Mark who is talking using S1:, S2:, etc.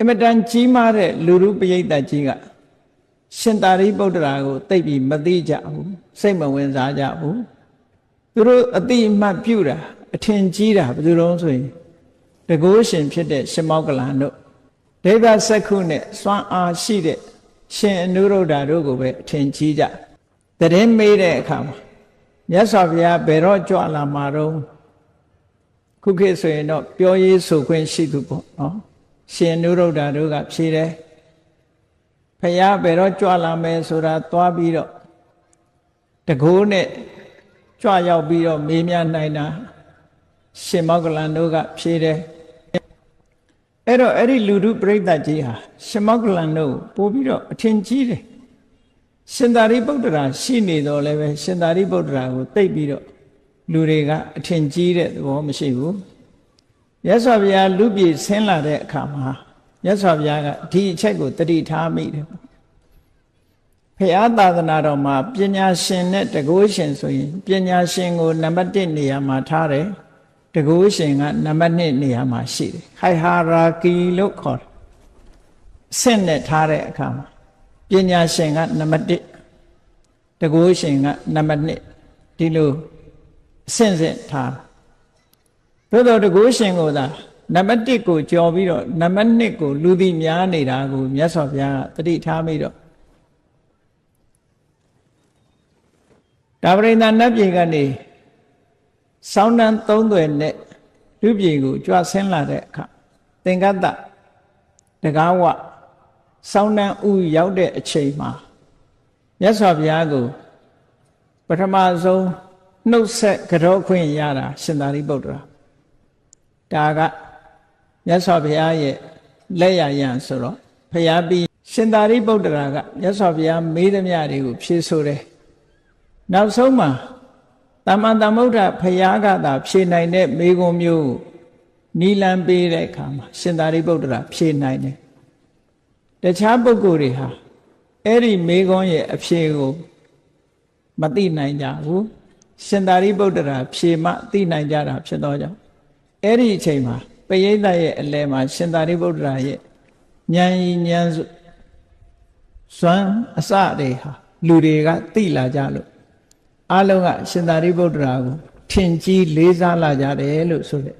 S1: အင်မတန်ကြီးမားတဲ့လူလူပရိသတ်ကြီးကရှင်သာရိပုတ္တရာကိုသိပ်ပြီးမသိကြဘူးစိတ်မဝင်စားကြဘူးသူတို့အတိအမှတ်ပြုတာအထင်ကြီးတာဘယ်သူတုံးဆိုရင်တကုရှင်ဖြစ်တဲ့ရှင်မောကလန်တို့ဒိဗ္ဗစက္ခုနဲ့စွမ်းအားရှိတဲ့ရှင်အနုရုဒ္ဓတို့ကိုပဲအထင်ကြီးကြတရင်မေးတဲ့အခါမှာမြတ်စွာဘုရားဘယ်တော့ကြွလာမှာတော့ခုခေတ်ဆိုရင်တော့ပြောရေးဆိုခွင့်ရှိသူပေါ့နော် ရှင်နုရုဒ္ဓတို့ကဖြေတယ်ဖះဘယ်တော့ကြွလာမယ်ဆိုတာသွားပြီးတော့တကိုးနဲ့ကြွရောက်ပြီးတော့မေးမြန်းနိုင်တာရှင်မောကလန်တို့ကဖြေတယ်အဲ့တော့အဲ့ဒီလူတို့ပြိဿကြီးဟာရှင်မောကလန်တို့ပို့ပြီးတော့အထင်ကြီးတယ်ရှင်သာရိပုတ္တရာရှိနေတော့လည်းပဲရှင်သာရိပုတ္တရာကိုတိတ်ပြီးတော့လူတွေကအထင်ကြီးတဲ့သဘောမရှိဘူး မြတ်စွာဘုရားလူပြည်ဆင်းလာတဲ့အခါမှာမြတ်စွာဘုရားကဒီအချက်ကိုတတိထားမိတယ်ဖះသာသနာတော်မှာပညာရှင်နဲ့တကုရှင်ဆိုရင်ပညာရှင်ကိုနံပါတ်1နေရာမှာထားတယ်တကုရှင်ကနံပါတ်2နေရာမှာရှိတယ်ဟိုင်ဟာရာကီလို့ခေါ်တယ်အဆင့်နဲ့ထားတဲ့အခါမှာပညာရှင်ကနံပါတ်1တကုရှင်ကနံပါတ်2ဒီလိုအဆင့်ဆင့်ထား သို့တော်တကုရှင်ကိုသာနံပါတ်1ကိုကြော်ပြီးတော့နံပါတ်2ကိုလူသိများနေတာကိုမြတ်စွာဘုရားကတတိထားပြီးတော့ဒါပရိသနတ်ပြည်ကနေစောင်းတန်းသုံးသွယ်နဲ့လူပြည်ကိုကြွဆင်းလာတဲ့အခါသင်္ကတ္တတကားဝစောင်းတန်းဥရောက်တဲ့အချိန်မှာမြတ်စွာဘုရားကိုပထမဆုံးနှုတ်ဆက်ကြောခွင့်ရတာရှင်သာရိပုတ္တရာ ဒါကမြတ်စွာဘုရားရဲ့လက်ရရန်ဆိုတော့ဘုရားပြီးရှင်သာရိပုတ္တရာကမြတ်စွာဘုရားမေးသမျှတွေကိုဖြေဆိုတယ်နောက်ဆုံးမှာတမန်တမုဒ္ဒဖယားကသာဖြေနိုင်တဲ့မေခွန်မျိုးကိုနီလံပေးတဲ့အခါမှာရှင်သာရိပုတ္တရာဖြေနိုင်တယ်တခြားပုဂ္ဂိုလ်တွေဟာအဲ့ဒီမေခွန်ရဲ့အဖြေကိုမသိနိုင်ကြဘူးရှင်သာရိပုတ္တရာဖြေမှသိနိုင်ကြတာဖြစ်တော့ကြောင့် အဲ့ဒီအချိန်မှာပရိသတ်ရဲ့အလယ်မှာရှင်သာရိပုတ္တရာရဲ့ဉာဏ်ရည်ဉာဏ်စွမ်းအစတွေဟာလူတွေကသိလာကြလို့အလုံးကရှင်သာရိပုတ္တရာကိုထင်ကြီးလေးစားလာကြတယ်လို့ဆိုတဲ့